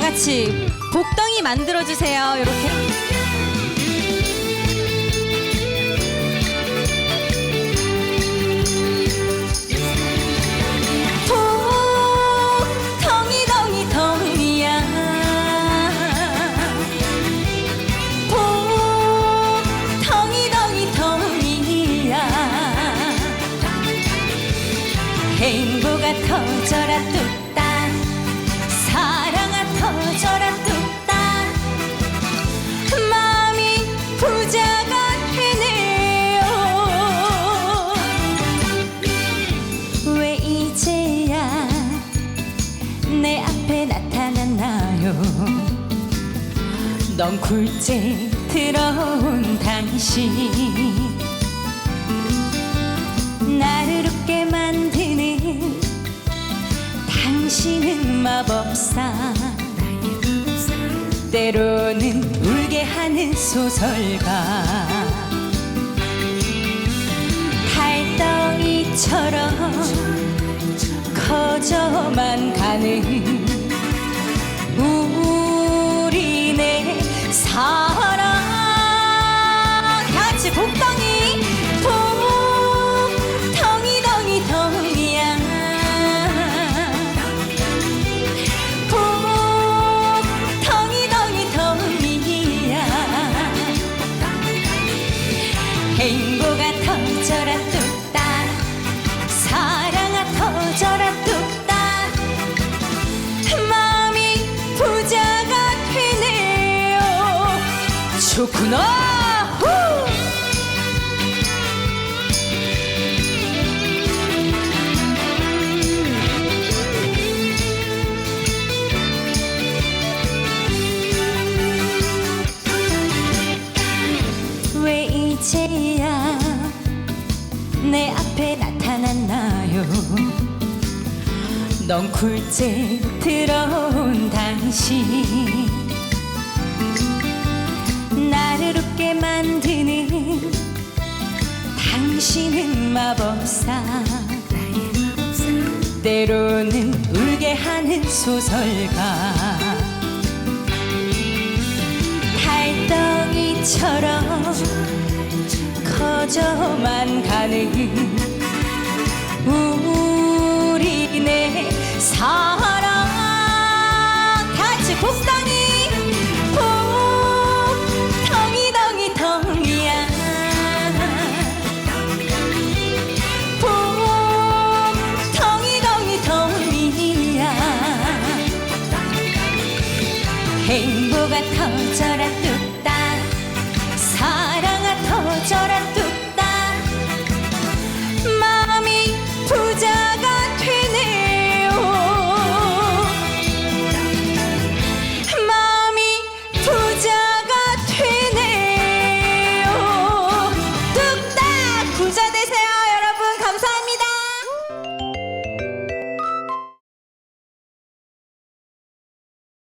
같이 복덩이 만들어 주세요. 이렇게. 행복아 터져라 뚝 넌 굴째 들어온 당신. 나를 웃게 만드는 당신은 마법사 때로는 울게 하는 소설가. 달덩이처럼 커져만 가는 행복아 터져라 뚝딱. 사랑아 터져라 뚝딱. 마음이 부자가 되네요. 좋구나. 이제야 내 앞에 나타났나요? 넌 굴째 들어온 당신. 나를 웃게 만드는 당신은 마법사. 때로는 울게 하는 소설가. 달덩이처럼 커져만 가는 우리네 사랑. 같이 복덩이 복덩이 덩이 덩이야. 복덩이 덩이 덩이야. 사랑아 터져라